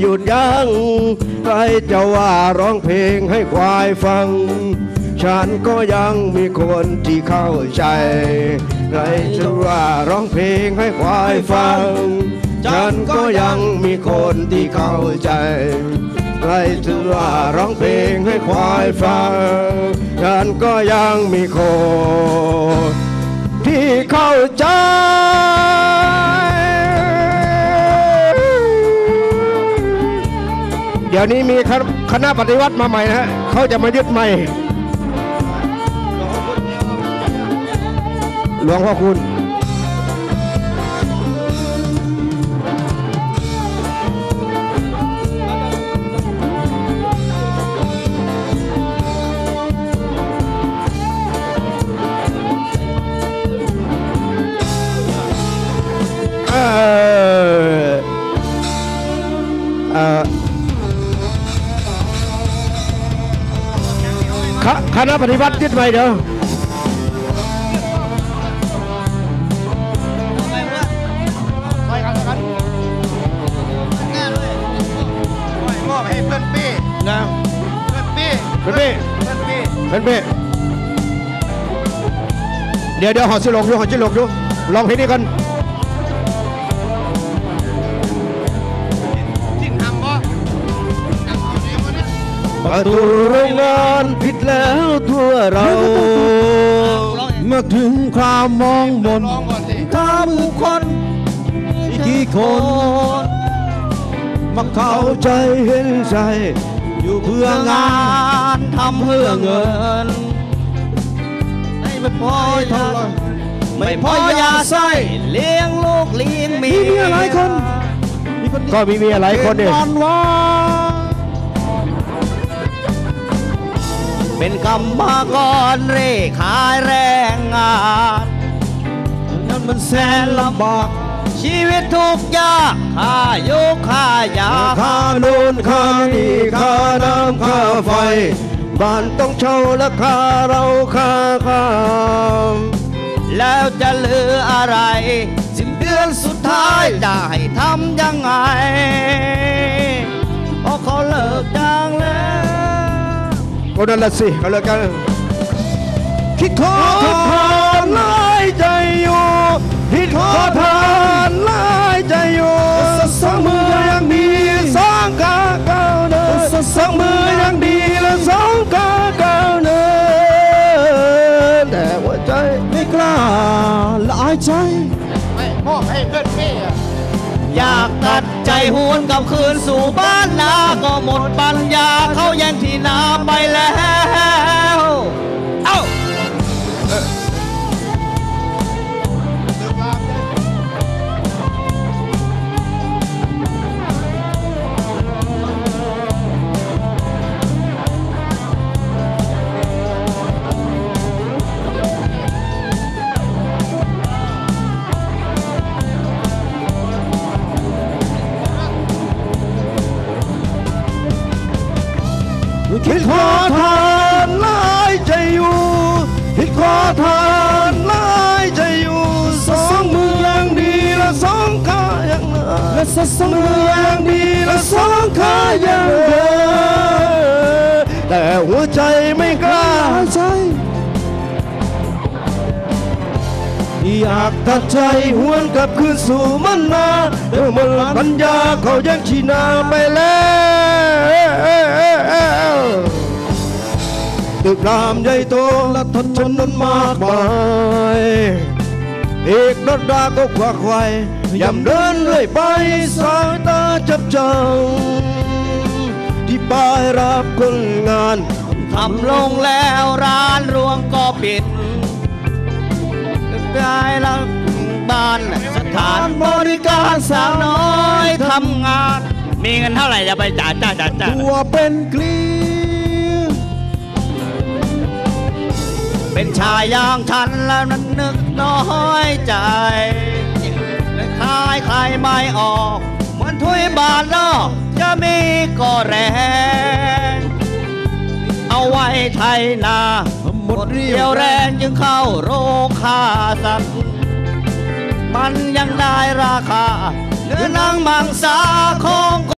หยุดยัง้งใครจะว่าร้องเพลงให้ควายฟัง ฉันก็ยังมีคนที่เข้าใจ ใครจะว่าร้องเพลงให้ควายฟัง ฉันก็ยังมีคนที่เข้าใจใครจะว่าร้องเพลงให้ควายฟัง ฉันก็ยังมีคนที่เข้าใจ ดี๋ยวนี้มีคณะปฏิวัติมาใหม่นะฮะเขาจะมายึดใหม่ หลวงพ่อคุณเออ คคณะปฏิวัติยึดใหม่เดี๋ยวไปกันกันแน่เลยมอบให้เพื่อนปี้นะเพื่อนปี้เป็นเป้เพื่อนปี้เป็นเป้เดี๋ยวเดี๋ยวหอสิลงดูหอสิลงดูลองเพลงนี้กันจิ้น ประตูโรงงานผิดแล้วทั่วเรา เมื่อถึงความมองมนลองก่อนสิถ้าผู้คนอีกกี่คนมาเข้าใจเห็นใจ อยู่เพื่องานทำเพื่อเงิน ไม่พอเท่าไหรไม่พอยาไส้เลี้ยงลูกเลี้ยงเมียมีเมียหลายคน ก็มีเมียหลายคนเนี่ย เป็นกรรมกรเร่ขายแรงงานนั้นมันแสนลำบากชีวิตทุกยากค่ายุค่ายาค่าน่นค่านี่ค่าน้ำค่าไฟบ้านต้องเช่าและค่าเราค่าข้ามแล้วจะเหลืออะไร สิ้นเดือนสุดท้ายจะให้ทำยังไง นั่นละสิก็แล้วกันคิดขอทานหลายใจอยู่คิดขอทานหลายใจอยู่สองมือยังดีสองขาก้าวเดินสองมือยังดีและสองขาก้าวเดินแต่หัวใจไม่กล้าละอายใจ ตัดใจหวนกลับคืนสู่บ้านนาก็หมดปัญญาเขาแย่งที่นาไปแล้ว ขอทานลายใจอยู่คิดขอทานลายใจอยู่สองมือยังดีและสองขายังเหนือและสองมือยังดีและสองขายังเหนือแต่หัวใจไม่กล้าใจอยากตัดใจหวนกลับคืนสู่มันนาเมื่อมันปัญญาเขาแย่งชีนาไปแล้ว ตึกรามใหญ่โตและทนชนนั้นมากมายเอกรถราก็ควักไว่ยำเดินเรื่อยไปสายตาจับจังที่ป้ายรับคนงานทำลงแล้วร้านรวงก็ปิดกลายละบ้านสถานบริการสาวน้อยทำงาน มีเงินเท่าไหร่จะไปจ่าจ้าจ่าจ้าตัวเป็นเกลียวเป็นชายอย่างฉันแล้วนั้นนึกน้อยใจและขายใครไม่ออก เหมือนถ้วยบาทนอกจะมีก็แรงเอาไว้ไทยนาหมดเรียวแรงจึงเข้าโรงฆ่าสัตว์มันยังได้ราคาเนื้อนังมังสาของ